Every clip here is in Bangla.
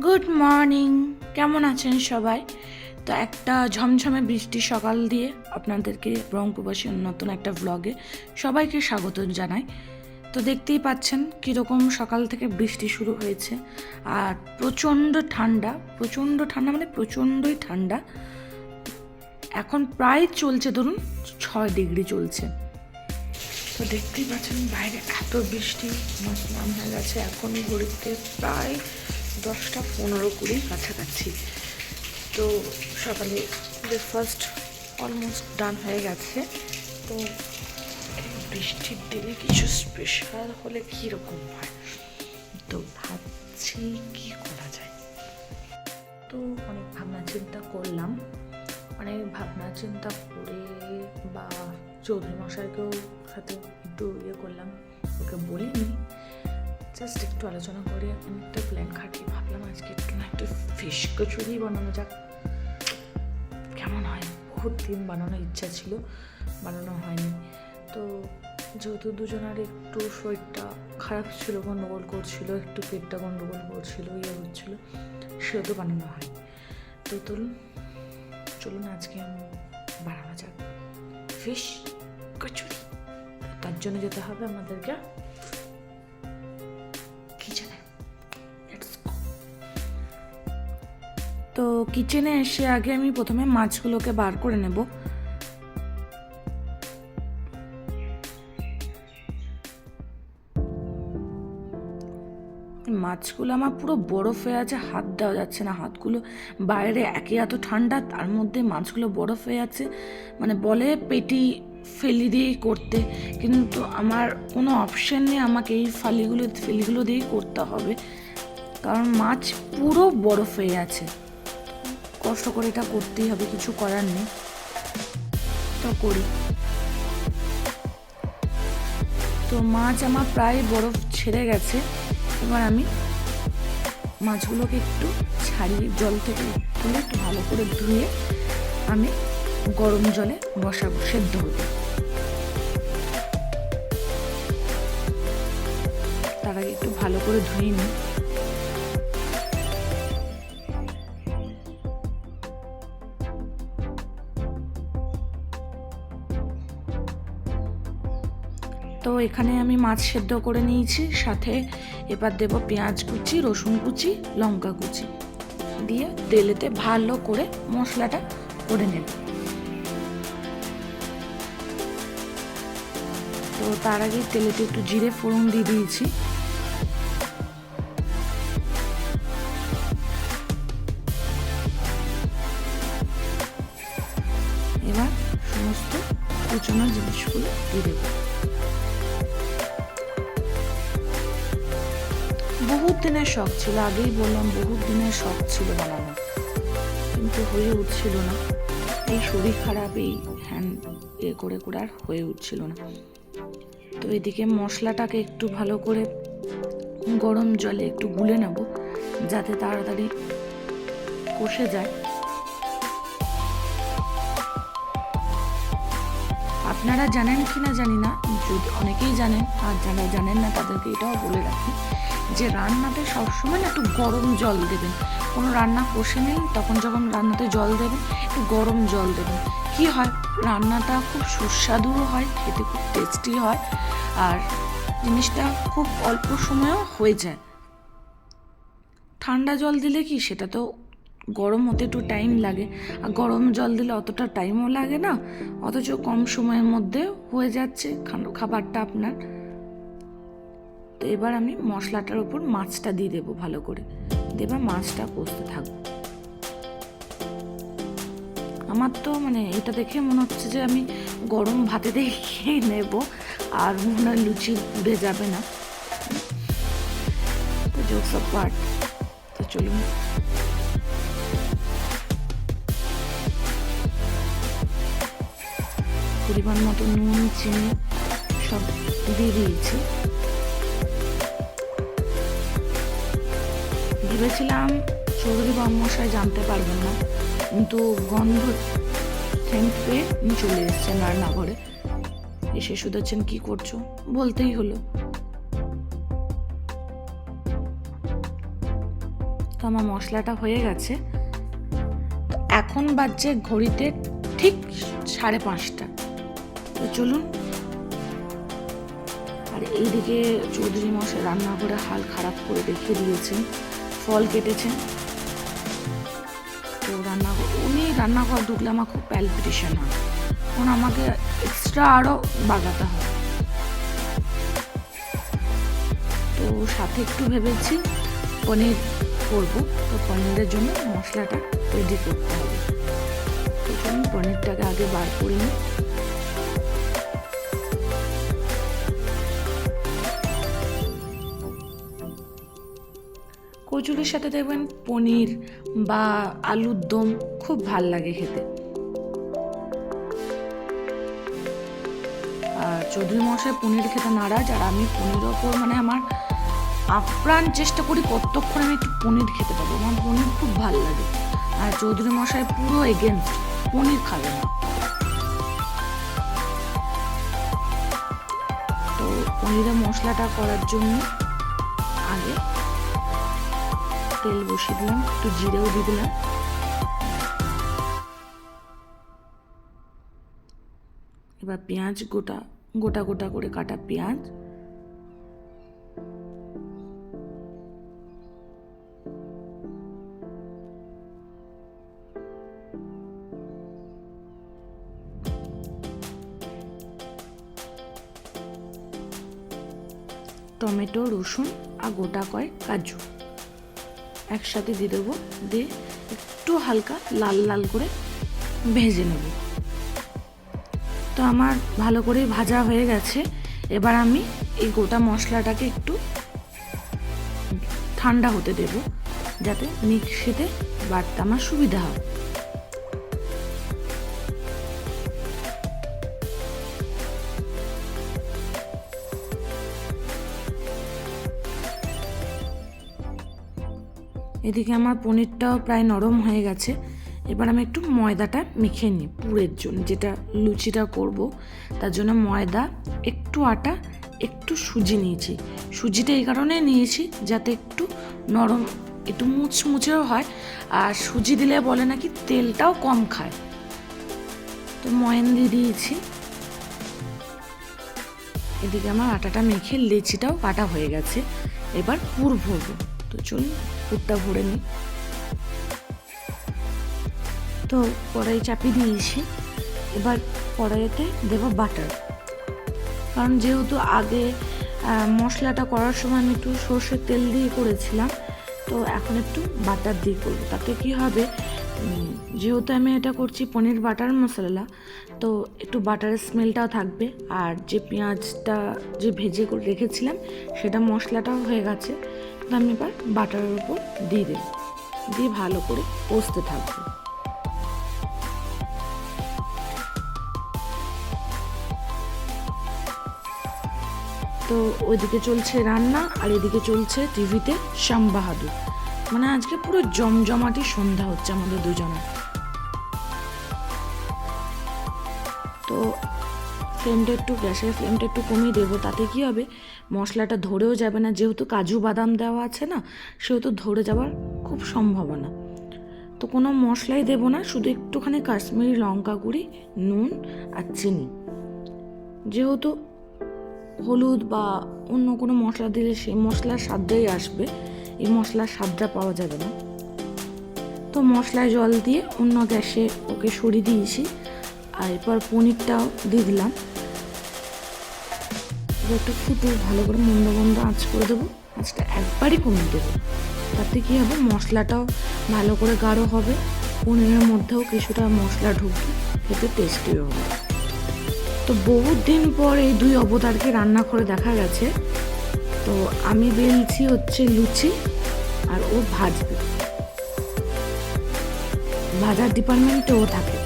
গুড মর্নিং কেমন আছেন সবাই? তো একটা ঝমঝমে বৃষ্টির সকাল দিয়ে আপনাদেরকে রংপুরবাসীর নতুন একটা ব্লগে সবাইকে স্বাগত জানাই। তো দেখতেই পাচ্ছেন কীরকম সকাল থেকে বৃষ্টি শুরু হয়েছে আর প্রচণ্ড ঠান্ডা প্রচণ্ড ঠান্ডা মানে প্রচণ্ডই ঠান্ডা। এখন প্রায় চলছে, ধরুন ছয় ডিগ্রি চলছে। তো দেখতেই পাচ্ছেন বাইরে এত বৃষ্টি আমার গেছে এখন ঘড়িতে প্রায় দশটা পনেরো কুড়ি কাছাকাছি। তো সকালে ব্রেকফাস্ট অলমোস্ট ডান হয়ে গেছে। তো বৃষ্টির দিনে কিছু স্পেশাল হলে কীরকম হয়? তো ভাবছি কি করা যায়? তো অনেক ভাবনা চিন্তা করলাম। অনেক ভাবনা চিন্তা করে বা চৌধুরী মশাইকেও সাথে একটু ইয়ে করলাম। ওকে বলিনি। জাস্ট একটু আলোচনা করে একটা আজকে একটু একটু ফিশ কচুরি বানানো যাক? কেমন হয়? বহুত দিন বানানোর ইচ্ছা ছিল, বানানো হয়নি। তো যেহেতু দুজনের একটু শরীরটা খারাপ ছিল গণ্ডগোল করছিল, একটু পেটটা গণ্ডগোল করছিল ইয়ে হচ্ছিল, সেহেতু বানানো হয় তো চলুন চলুন আজকে আমি বানানো যাক। ফিশ কচুরি তার জন্য যেতে হবে আমাদেরকে তো কিচেনে এসে আগে আমি প্রথমে মাছগুলোকে বার করে নেব। মাছগুলো আমার পুরো বরফ হয়ে আছে, হাত দেওয়া যাচ্ছে না, হাতগুলো বাইরে একে এত ঠান্ডা, তার মধ্যে মাছগুলো বরফ হয়ে আছে। মানে বলে পেটি ফেলি দিয়েই করতে, কিন্তু আমার কোনো অপশন নেই আমাকে এই ফালিগুলো, ফেলিগুলো দিয়েই করতে হবে। কারণ মাছ পুরো বরফ হয়ে আছে। কষ্ট করে এটা করতেই হবে, কিছু করার নেই। তো করি। তো মাছ আমার প্রায় বরফ ছেড়ে গেছে। এবার আমি মাছগুলোকে একটু ছাড়িয়ে, জল থেকে তুলে একটু ভালো করে ধুয়ে আমি গরম জলে বসাবো, সেদ্ধ হতে তার আগে একটু ভালো করে ধুয়ে নিই। এখানে আমি মাছ সেদ্ধ করে নিয়েছি, সাথে এবার দেব পেঁয়াজ কুচি, রসুন কুচি, লঙ্কা কুচি। দিয়ে তেলেতে ভালো করে মশলাটা করে নেব। তো তার আগে তেলেতে একটু জিরে ফোড়ন দিয়ে দিয়েছি। এবার সমস্ত কুচনো জিনিসগুলো দিয়ে দেবো। বহুত দিনের শখ ছিল, আগেই বললাম বহুত দিনের শখ ছিল বানানো। কিন্তু হয়ে উঠছিল না। এই শরীর খারাপ, এই হ্যান্ড এ করে করে আর হয়ে উঠছিল না। তো এদিকে মশলাটাকে একটু ভালো করে গরম জলে একটু গুলে নেব, যাতে তাড়াতাড়ি কষে যায়। আপনারা জানেন কি না জানি না যদি অনেকেই জানেন আর যারা জানেন না, তাদেরকে এটাও বলে রাখি যে, রান্নাতে সবসময় না একটু গরম জল দেবেন। কোনো রান্না কষে নেই, তখন যখন রান্নাতে জল দেবেন, একটু গরম জল দেবেন। কি হয়? রান্নাটা খুব সুস্বাদুও হয়, খেতে খুব টেস্টি হয় আর জিনিসটা খুব অল্প সময়েও হয়ে যায়। ঠান্ডা জল দিলে কি সেটা তো গরম হতে একটু টাইম লাগে। আর গরম জল দিলে অতটা টাইমও লাগে না, অথচ কম সময়ের মধ্যে হয়ে যাচ্ছে খাবারটা আপনার। তো এবার আমি মশলাটার উপর মাছটা দিয়ে দেবো ভালো করে। দেবার মাছটা কষতে থাকব। আমার তো মানে এটা দেখে মনে হচ্ছে যে আমি গরম ভাতে খেয়ে নেব, আর মনে হয় লুচি উড়ে যাবে না। তো জোকস অফ পার্ট তো চলুন। পরিমাণ মতো নুন, চিনি সব দিয়ে দিয়েছি। ভেবেছিলাম চৌধুরী বামমশাই জানতে পারবেন না, কিন্তু গন্ধ থ্যাংক পেয়ে উনি চলে এসেছেন রান্নাঘরে। এসে শুধুছেন কি করছ? বলতেই হলো। তো আমার মশলাটা হয়ে গেছে। এখন বাজছে ঘড়িতে ঠিক সাড়ে পাঁচটা। তো চলুন। আর এইদিকে চৌধুরী মশাই রান্না করে হাল খারাপ করে রেখে দিয়েছেন, ফল কেটেছেন। তো রান্না উনি রান্না করা ঢুকলে আমার খুব প্যালপিটেশন হয়। কারণ আমাকে এক্সট্রা আরও বাগাতে হয়। তো সাথে একটু ভেবেছি পনির করব। তো পনিরের জন্য মশলাটা রেডি করতে হবে। তো পনিরটাকে আগে বার করে নিই। কচুরির সাথে দেখবেন পনির বা আলুর দম খুব ভালো লাগে খেতে। আর চৌধুরী মশাই পনির খেতে নারাজ, আর আমি পনিরের ওপর মানে আমার আপ্রাণ চেষ্টা করি কতক্ষণ আমি একটু পনির খেতে পাবো আমার পনির খুব ভালো লাগে। আর চৌধুরী মশাই পুরো এগেনস্ট পনির খাবে না। তো পনিরের মশলাটা করার জন্য তেল বসিয়ে দিলাম, একটু জিরেও দিয়ে দিলাম। এবার পেঁয়াজ গোটা গোটা গোটা করে কাটা পেঁয়াজ। টমেটো, রসুন আর গোটা কয়েক কাজু। একসাথে দিয়ে দেবো। দিয়ে একটু হালকা লাল লাল করে ভেজে নেব। তো আমার ভালো করে ভাজা হয়ে গেছে। এবার আমি এই গোটা মশলাটাকে একটু ঠান্ডা হতে দেব, যাতে মিক্সিতে বাড়তে আমার সুবিধা হয় এদিকে আমার পনিরটাও প্রায় নরম হয়ে গেছে। এবার আমি একটু ময়দাটা মেখে নিই পুরের জন্য, যেটা লুচিটা করব। তার জন্য ময়দা, একটু আটা, একটু সুজি নিয়েছি। সুজিটা এই কারণে নিয়েছি যাতে একটু নরম, একটু মুচমুচেও হয়। আর সুজি দিলে বলে নাকি তেলটাও কম খায়। তো ময়ন দিয়ে দিয়েছি। এদিকে আমার আটাটা মেখে লেচিটাও কাটা হয়ে গেছে। এবার পুর ভরবো। তো চলুন পুরটা ভরে নিই তো কড়াই চাপিয়ে দিয়েছি। এবার কড়াইতে দেবো বাটার। কারণ যেহেতু আগে মশলাটা করার সময় আমি একটু সর্ষের তেল দিয়ে করেছিলাম, তো এখন একটু বাটার দিয়ে করব। তাতে কি হবে যেহেতু আমি এটা করছি পনির বাটার মশলা, তো একটু বাটারের স্মেলটাও থাকবে। আর যে পেঁয়াজটা যে ভেজে করে রেখেছিলাম, সেটা মশলাটাও হয়ে গেছে। আমি এবার বাটারের উপর দিয়ে দেব। দিয়ে ভালো করে কষতে থাকব। তো ওইদিকে চলছে রান্না আর এদিকে চলছে টিভিতে শ্যাম বাহাদুর মানে আজকে পুরো জমজমাটি সন্ধ্যা হচ্ছে আমাদের দুজনের। ফ্লেমটা একটু, গ্যাসের ফ্লেমটা একটু কমিয়ে দেবো। তাতে কি হবে? মশলাটা ধরেও যাবে না। যেহেতু কাজু বাদাম দেওয়া আছে না, সেহেতু ধরে যাওয়ার খুব সম্ভাবনা। তো কোনো মশলাই দেবো না, শুধু একটুখানি কাশ্মীরি লঙ্কা গুঁড়ি, নুন আর চিনি। যেহেতু হলুদ বা অন্য কোনো মশলা দিলে সেই মশলার স্বাদটাই আসবে, এই মশলার স্বাদটা পাওয়া যাবে না। তো মশলায় জল দিয়ে অন্য গ্যাসে ওকে সরিয়ে দিয়েছি। আর এরপর পনিরটাও দিয়ে দিলাম। একটু ফুটে ভালো করে মন্দ মন্দ আঁচ করে দেবো। আঁচটা একবারই কমিয়ে দেবো। তাতে কী হবে? মশলাটাও ভালো করে গাঢ় হবে। পনিরের মধ্যেও কিছুটা মশলা ঢুকবে। খেতে টেস্টিও হবে। তো বহুত দিন পর এই দুই অবতারকে রান্না করে দেখা গেছে। তো আমি বেলছি হচ্ছে লুচি আর ও ভাজবে। ভাজার ডিপার্টমেন্টে ও থাকে।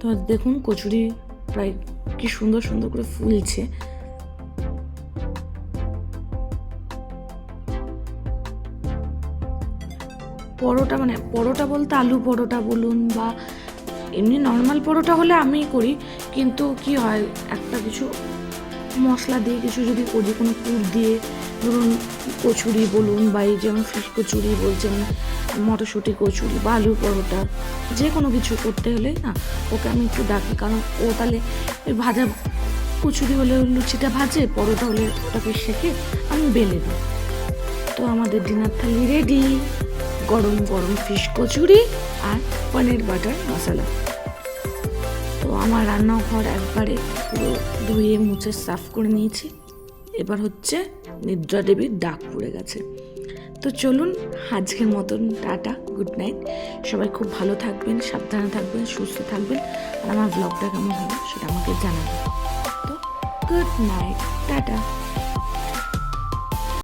তো দেখুন কচুরি প্রায় কি সুন্দর সুন্দর করে ফুলছে। পরোটা মানে পরোটা বলতে আলু পরোটা বলুন বা এমনি নর্মাল পরোটা হলে আমিই করি, কিন্তু কি হয়, একটা কিছু মশলা দিয়ে কিছু যদি করি কোনো পুর দিয়ে ধরুন কচুরি বলুন বা এই যেমন ফিশ কচুরি বলছেন মটরশুঁটি, কচুরি বা আলুর পরোটা, যে কোনো কিছু করতে হলে না, ওকে আমি একটু ডাকি। কারণ ও তাহলে ভাজা কচুরি হলে লুচিটা ভাজে, পরোটা হলে ওটাকে শেখে, আমি বেলে দিই। তো আমাদের ডিনার থালি রেডি। গরম গরম ফিশ কচুরি আর পনির বাটার মশলা। তো আমার রান্নাঘর একবারে পুরো ধুয়ে মুছে সাফ করে নিয়েছি। এবার হচ্ছে নিদ্রা দেবীর ডাক পড়ে গেছে। তো চলুন, আজকের মতন টাটা, গুড নাইট। সবাই খুব ভালো থাকবেন, সাবধানে থাকবেন, সুস্থ থাকবেন। আর আমার ব্লগটা কেমন হলো সেটা আমাকে জানাবেন। তো, গুড নাইট, টাটা।